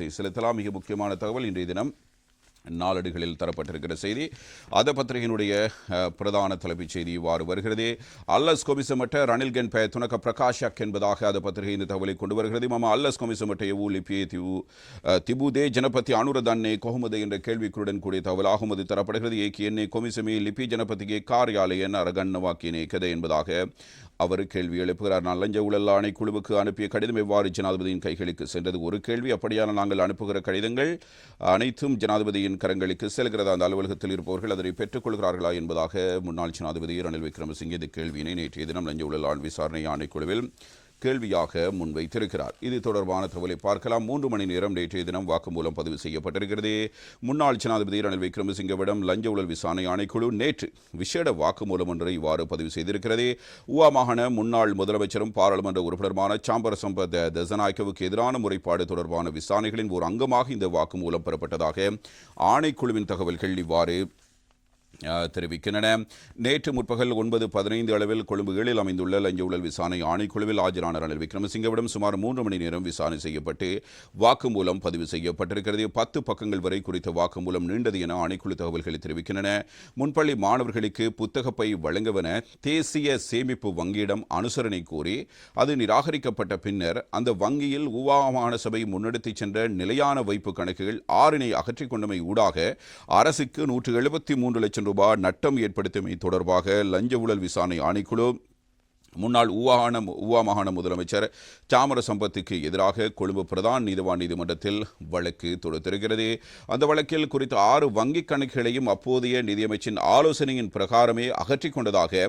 கவனத்தை செலுத்தலாம். மிக முக்கியமான தகவல் இன்றைய தினம் நாளடுகளில் தரப்பட்டிருக்கிற செய்தி. அத பத்திரிகையினுடைய பிரதான தலைப்புச் செய்தி இவ்வாறு வருகிறது. அல்லஸ் கொமிசமட்ட ரணில்கன் பெயர் துணக்க பிரகாஷக் என்பதாக அத பத்திரிகை இந்த தகவலை கொண்டு வருகிறது. மம அல்லஸ் கொமிசமட்ட எவு லிபியே திவு திபுதே ஜனபதி அனுரதன்னே கொஹமது என்ற கேள்விக்குடன் கூடிய தகவலாகும் அது தரப்படுகிறது. ஏகி என்னை கொமிசமே லிபி ஜனபதிகே காரியாலயன் அரகண்ணவாக்கினே கதை என்பதாக அவர் கேள்வி எழுப்புகிறார். நான் லஞ்ச ஊழல் ஆணைக்குழுவுக்கு அனுப்பிய கடிதம் எவ்வாறு ஜனாதிபதியின் கைகளுக்கு சென்றது? ஒரு கேள்வி அப்படியான நாங்கள் அனுப்புகிற கடிதங்கள் அனைத்தும் ஜனாதிபதியின் கரங்களுக்கு செல்கிறதா? அந்த அலுவலகத்தில் இருப்பவர்கள் அதனை பெற்றுக்கொள்கிறார்களா என்பதாக முன்னாள் ஜனாதிபதி ரணில் விக்ரமசிங்கே இந்த கேள்வியினை நேற்றைய தினம் லஞ்ச ஊழல் ஆண் விசாரணை ஆணைக்குழுவில் கேள்வியாக முன்வைத்திருக்கிறார். இது தொடர்பான தகவலை பார்க்கலாம். மூன்று மணி நேரம் நேற்றைய தினம் வாக்குமூலம் பதிவு செய்யப்பட்டிருக்கிறது. முன்னாள் ஜனாதிபதி ரணில் விக்ரமசிங்கவிடம் லஞ்ச ஊழல் விசாரணை ஆணைக்குழு நேற்று விசேட வாக்குமூலம் ஒன்றை இவ்வாறு பதிவு செய்திருக்கிறது. உவா மாகாண முன்னாள் முதலமைச்சரும் பாராளுமன்ற உறுப்பினருமான சாம்பர சம்பத் தசநாயக்கவுக்கு எதிரான முறைப்பாடு தொடர்பான விசாரணைகளின் ஒரு அங்கமாக இந்த வாக்குமூலம் பெறப்பட்டதாக ஆணைக்குழுவின் தகவல்கள் இவ்வாறு தெரிவிக்கின்றன. நேற்று முற்பகல் ஒன்பது பதினைந்து அளவில் கொழும்பு ஏழில் அமைந்துள்ள லஞ்ச ஊழல் விசாரணை ஆணைக்குழுவில் ஆஜரான ரணில் விக்ரமசிங்கவிடம் சுமார் மூன்று மணி நேரம் விசாரணை செய்யப்பட்டு வாக்குமூலம் பதிவு செய்யப்பட்டிருக்கிறது. பத்து பக்கங்கள் வரை குறித்த வாக்குமூலம் நீண்டது என ஆணைக்குழு தகவல்கள் தெரிவிக்கின்றன. முன்பள்ளி மாணவர்களுக்கு புத்தகப்பை வழங்கவன தேசிய சேமிப்பு வங்கியிடம் அனுசரணை கோரி அது நிராகரிக்கப்பட்ட பின்னர் அந்த வங்கியில் உவா மாகாண சபை முன்னெடுத்துச் சென்ற நிலையான வைப்பு கணக்குகள் ஆறினை அகற்றிக் கொண்டமை ஊடாக அரசுக்கு நூற்று எழுபத்தி மூன்று லட்சம் ரூபாய் நட்டம் ஏற்படுத்தியமை தொடர்பாக லஞ்ச ஊழல் விசாரணை ஆணைக்குழு முன்னாள் ஊவாகாண ஊவா மாகாண முதலமைச்சர் சாமர சம்பத்துக்கு எதிராக கொழும்பு பிரதான் நீதிவான் நீதிமன்றத்தில் வழக்கு தொடுத்திருக்கிறது. அந்த வழக்கில் குறித்த ஆறு வங்கிக் கணக்குகளையும் அப்போதைய நிதியமைச்சின் ஆலோசனையின் பிரகாரமே அகற்றிக் கொண்டதாக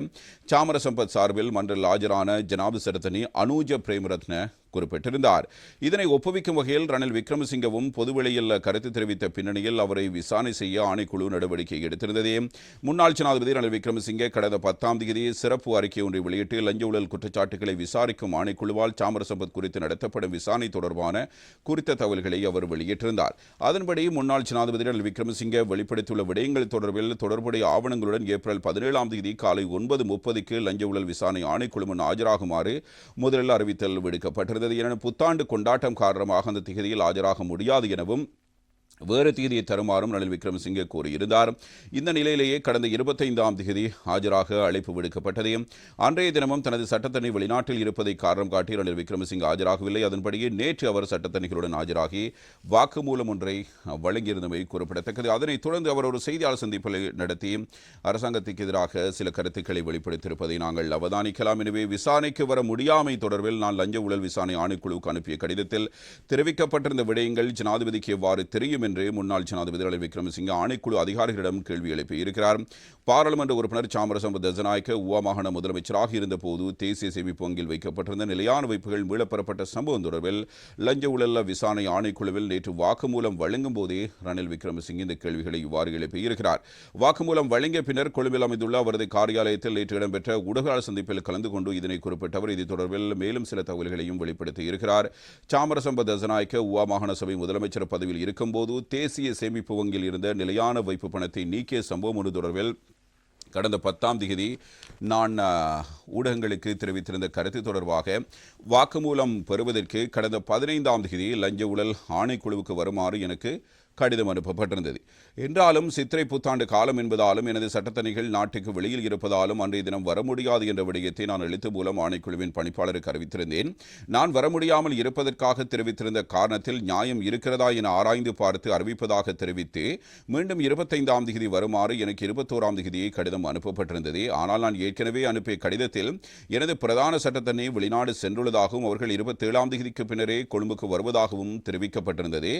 சாமர சம்பத் சார்பில் மன்றில் ஆஜரான ஜனாபு சரத்தனி அனூஜ பிரேமரத்ன குறிப்பிட்டிருந்தார். இதனை ஒப்புவிக்கும் வகையில் ரணில் விக்ரமசிங்கவும் பொதுவெளியில் கருத்து தெரிவித்த பின்னணியில் அவரை விசாரணை செய்ய ஆணைக்குழு நடவடிக்கை எடுத்திருந்தது. முன்னாள் ஜனாதிபதி ரணில் விக்ரமசிங்கே கடந்த பத்தாம் தேதி சிறப்பு அறிக்கை ஒன்றை வெளியிட்டு லஞ்ச ஊழல் குற்றச்சாட்டுகளை விசாரிக்கும் ஆணைக்குழுவால் சாமரசம்பத் குறித்து நடத்தப்படும் விசாரணை தொடர்பான குறித்த தகவல்களை அவர் வெளியிட்டிருந்தார். அதன்படி முன்னாள் ஜனாதிபதி ரணில் விக்ரமசிங்கே வெளிப்படுத்தியுள்ள விடயங்கள் தொடர்பில் தொடர்புடைய ஆவணங்களுடன் ஏப்ரல் பதினேழாம் தேதி காலை ஒன்பது முப்பதுக்கு லஞ்ச ஊழல் விசாரணை ஆணைக்குழு முன் ஆஜராகுமாறு முதலில் அறிவித்தல் விடுக்கப்பட்டிருந்தது. என புத்தாண்டு கொண்டாட்டம் காரணமாக அந்த திகதியில் ஆஜராக முடியாது எனவும் வேறு தேதியை தருமாறும் ரணில் விக்ரமசிங்கே கூறியிருந்தார். இந்த நிலையிலேயே கடந்த இருபத்தைந்தாம் தேதி ஆஜராக அழைப்பு விடுக்கப்பட்டது. அன்றைய தினமும் தனது சட்டத்தணி வெளிநாட்டில் இருப்பதை காரணம் காட்டி ரணில் விக்ரமசிங்கே ஆஜராகவில்லை. அதன்படியே நேற்று அவர் சட்டத்தணிகளுடன் ஆஜராகி வாக்குமூலம் ஒன்றை வழங்கியிருந்தமை குறிப்பிடத்தக்கது. அதனைத் தொடர்ந்து அவர் ஒரு செய்தியாளர் சந்திப்பை நடத்தி அரசாங்கத்துக்கு எதிராக சில கருத்துக்களை வெளிப்படுத்தியிருப்பதை நாங்கள் அவதானிக்கலாம். எனவே விசாரணைக்கு வர முடியாமை தொடர்பில் நான் லஞ்ச ஊழல் விசாரணை ஆணைக்குழுவுக்கு அனுப்பிய கடிதத்தில் தெரிவிக்கப்பட்டிருந்த விடயங்கள் ஜனாதிபதிக்கு எவ்வாறு தெரியும் என்று முன்னாள் ஜனாதிபதி ரணில் விக்ரமசிங்கே ஆணைக்குழு அதிகாரிகளிடம் கேள்வி எழுப்பியிருக்கிறார் பாராளுமன்ற உறுப்பினர் சாமரசம் தசநாயக்க உவா மாகாண முதலமைச்சராக இருந்தபோது தேசிய சேமிப்பு வங்கியில் வைக்கப்பட்டிருந்த நிலையான வைப்புகள் மீளப்பெறப்பட்ட சம்பவம் தொடர்பில் லஞ்ச ஊழல் விசாரணை ஆணைக்குழுவில் நேற்று வாக்குமூலம் வழங்கும் போதே ரணில் விக்ரமசிங்கே இந்த கேள்விகளை இவ்வாறு எழுப்பியிருக்கிறார் வாக்குமூலம் வழங்கிய பின்னர் கொழும்பில் அமைந்துள்ள அவரது காரியாலயத்தில் நேற்று இடம்பெற்ற ஊடகயாளர் சந்திப்பில் கலந்து கொண்டு இதனை குறிப்பிட்டவர். இது தொடர்பில் மேலும் சில தகவல்களையும் வெளிப்படுத்தி இருக்கிறார். சாமரசம்ப தசநாயக்க உவா மாகாண சபை முதலமைச்சர் பதவியில் இருக்கும்போது தேசிய சேமிப்பு வங்கியில் இருந்த நிலையான வைப்பு பணத்தை நீக்கிய சம்பவம் ஒன்று தொடர்பில் கடந்த பத்தாம் தேதி நான் ஊடகங்களுக்கு தெரிவித்திருந்த கருத்து தொடர்பாக வாக்குமூலம் பெறுவதற்கு கடந்த பதினைந்தாம் தேதி லஞ்ச ஊழல் ஆணைக்குழுவுக்கு வருமாறு எனக்கு கடிதம் அனுப்பப்பட்டிருந்தது. என்றாலும் சித்திரை புத்தாண்டு காலம் என்பதாலும் எனது சட்டத்தணிகள் நாட்டுக்கு வெளியில் இருப்பதாலும் அன்றைய தினம் வர முடியாது என்ற விடயத்தை நான் எழுத்து மூலம் ஆணைக்குழுவின் பணிப்பாளருக்கு அறிவித்திருந்தேன். நான் வர முடியாமல் இருப்பதற்காக தெரிவித்திருந்த காரணத்தில் நியாயம் இருக்கிறதா என ஆராய்ந்து பார்த்து அறிவிப்பதாக தெரிவித்து மீண்டும் இருபத்தைந்தாம் தேதி வருமாறு எனக்கு இருபத்தோராம் தேதியை கடிதம் அனுப்பப்பட்டிருந்தது. ஆனால் நான் ஏற்கனவே அனுப்பிய கடிதத்தில் எனது பிரதான சட்டத்தண்ணி வெளிநாடு சென்றுள்ளதாகவும் அவர்கள் இருபத்தேழாம் தேதிக்கு பின்னரே கொழும்புக்கு வருவதாகவும் தெரிவிக்கப்பட்டிருந்தது.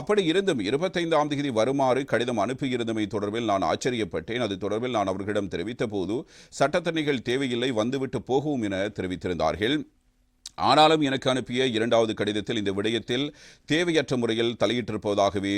அப்படி இருந்தும் இருபத்தைந்தாம் தேதி வருமாறு கடிதம் அனுப்பியிருந்தமை தொடர்பில் நான் ஆச்சரியப்பட்டேன். அது தொடர்பில் நான் அவர்களிடம் தெரிவித்த போது சட்டத்தணிகள் தேவையில்லை வந்துவிட்டு போகவும் என தெரிவித்திருந்தார்கள். ஆனாலும் எனக்கு அனுப்பிய இரண்டாவது கடிதத்தில் இந்த விடயத்தில் தேவையற்ற முறையில் தலையிட்டிருப்பதாகவே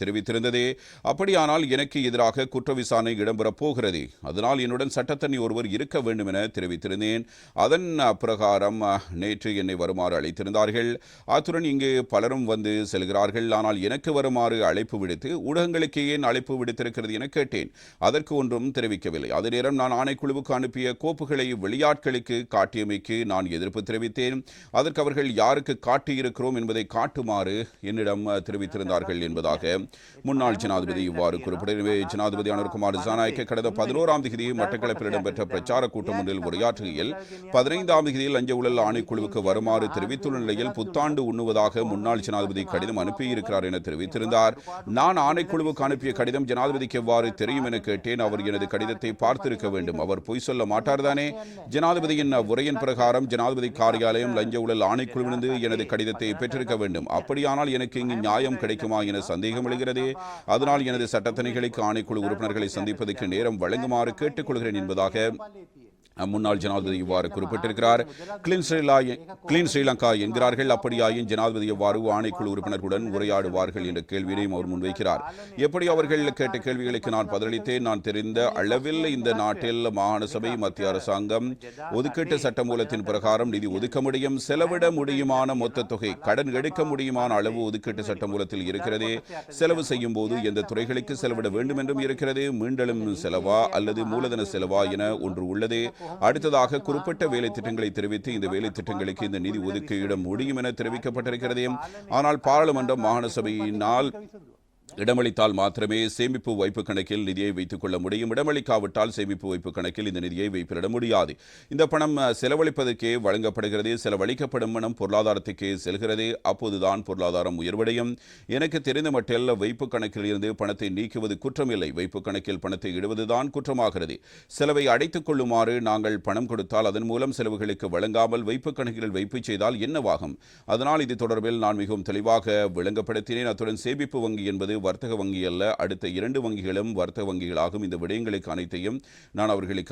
தெரிவித்திருந்ததே. அப்படியானால் எனக்கு எதிராக குற்ற விசாரணை இடம்பெறப் போகிறது. அதனால் என்னுடன் சட்டத்தண்ணி ஒருவர் இருக்க வேண்டும் என தெரிவித்திருந்தேன். அதன் பிரகாரம் நேற்று என்னை வருமாறு அழைத்திருந்தார்கள். அத்துடன் இங்கு பலரும் வந்து செல்கிறார்கள். ஆனால் எனக்கு வருமாறு அழைப்பு விடுத்து ஊடகங்களுக்கு ஏன் அழைப்பு விடுத்திருக்கிறது என கேட்டேன். அதற்கு ஒன்றும் தெரிவிக்கவில்லை. அதே நேரம் நான் ஆணைக்குழுவுக்கு அனுப்பிய கோப்புகளை வெளியாட்களுக்கு காட்டியமைக்கு நான் எதிர்ப்பு தெரிவித்தேன். தெரிவித்தேன். அதற்கு அவர்கள் யாருக்கு காட்டியிருக்கிறோம் என்பதை காட்டுமாறு என்னிடம் தெரிவித்திருந்தார்கள் என்பதாக முன்னாள் ஜனாதிபதி இவ்வாறு குறிப்பிடவே ஜனாதிபதி அனுர்குமார் ஜனநாயக்க கடந்த பதினோராம் தேதி மட்டக்களப்பில் இடம்பெற்ற பிரச்சார கூட்டம் ஒன்றில் உரையாற்றுகையில் பதினைந்தாம் தேதியில் லஞ்ச ஊழல் ஆணைக்குழுவுக்கு வருமாறு தெரிவித்துள்ள நிலையில் புத்தாண்டு உண்ணுவதாக முன்னாள் ஜனாதிபதி கடிதம் அனுப்பியிருக்கிறார் என தெரிவித்திருந்தார். நான் ஆணைக்குழுவுக்கு அனுப்பிய கடிதம் ஜனாதிபதிக்கு எவ்வாறு தெரியும் என கேட்டேன். அவர் எனது கடிதத்தை பார்த்திருக்க வேண்டும். அவர் பொய் சொல்ல மாட்டார்தானே ஜனாதிபதியின் உரையின் பிரகாரம் ஜனாதிபதி காரியாலயம் லஞ்ச ஊழல் ஆணைக்குழுவிலிருந்து எனது கடிதத்தை பெற்றிருக்க வேண்டும். அப்படியானால் எனக்கு இங்கு நியாயம் கிடைக்குமா என சந்தேகம் எழுகிறது. அதனால் எனது சட்டத்தணிகளுக்கு ஆணைக்குழு உறுப்பினர்களை சந்திப்பதற்கு நேரம் வழங்குமாறு கேட்டுக்கொள்கிறேன் என்பதாக முன்னாள் ஜனாதிபதி இவ்வாறு குறிப்பிட்டிருக்கிறார். கிளீன் ஸ்ரீலா கிளீன் ஸ்ரீலங்கா என்கிறார்கள். அப்படியாயின் ஜனாதிபதி எவ்வாறு ஆணைக்குழு உறுப்பினர்களுடன் உரையாடுவார்கள் என்ற கேள்வியையும் அவர் முன்வைக்கிறார். எப்படி அவர்கள் கேட்ட கேள்விகளுக்கு நான் பதிலளித்தேன். நான் தெரிந்த அளவில் இந்த நாட்டில் மாகாண சபை மத்திய அரசாங்கம் ஒதுக்கீட்டு சட்டமூலத்தின் பிரகாரம் நிதி ஒதுக்க முடியும் செலவிட முடியுமான மொத்த தொகை கடன் எடுக்க முடியுமான அளவு ஒதுக்கீட்டு சட்டமூலத்தில் இருக்கிறதே. செலவு செய்யும் போது எந்த துறைகளுக்கு செலவிட வேண்டும் என்றும் இருக்கிறது. மீண்டலும் செலவா அல்லது மூலதன செலவா என ஒன்று உள்ளது. அடுத்ததாக குறிப்பிட்ட வேலை திட்டங்களை தெரிவித்து இந்த வேலை திட்டங்களுக்கு இந்த நிதி ஒதுக்கீடு முடியும் என தெரிவிக்கப்பட்டிருக்கிறது ஆனால் பாராளுமன்றம் மாகாண சபையினால் இடமளித்தால் மாத்திரமே சேமிப்பு வைப்பு கணக்கில் நிதியை வைத்துக் கொள்ள முடியும். இடமளிக்காவிட்டால் சேமிப்பு வைப்பு கணக்கில் இந்த நிதியை வைப்பிட முடியாது. இந்த பணம் செலவழிப்பதற்கே வழங்கப்படுகிறது. செலவழிக்கப்படும் பணம் பொருளாதாரத்துக்கே செல்கிறது. அப்போதுதான் பொருளாதாரம் உயர்வடையும். எனக்கு தெரிந்த மட்டில் வைப்பு கணக்கில் இருந்து பணத்தை நீக்குவது குற்றமில்லை. வைப்பு கணக்கில் பணத்தை இடுவதுதான் குற்றமாகிறது. செலவை அடைத்துக் கொள்ளுமாறு நாங்கள் பணம் கொடுத்தால் அதன் மூலம் செலவுகளுக்கு வழங்காமல் வைப்பு கணக்கில் வைப்பு செய்தால் என்னவாகும்? அதனால் இது தொடர்பில் நான் மிகவும் தெளிவாக விளங்கப்படுத்தினேன். அத்துடன் சேமிப்பு வங்கி என்பது வர்த்தக வங்கி அல்ல அடுத்த இரண்டு வங்கிகளும் வர்த்தக வங்கிகளாகும். இந்த விடயங்களுக்கு அனைத்தையும் நான் அவர்களுக்கு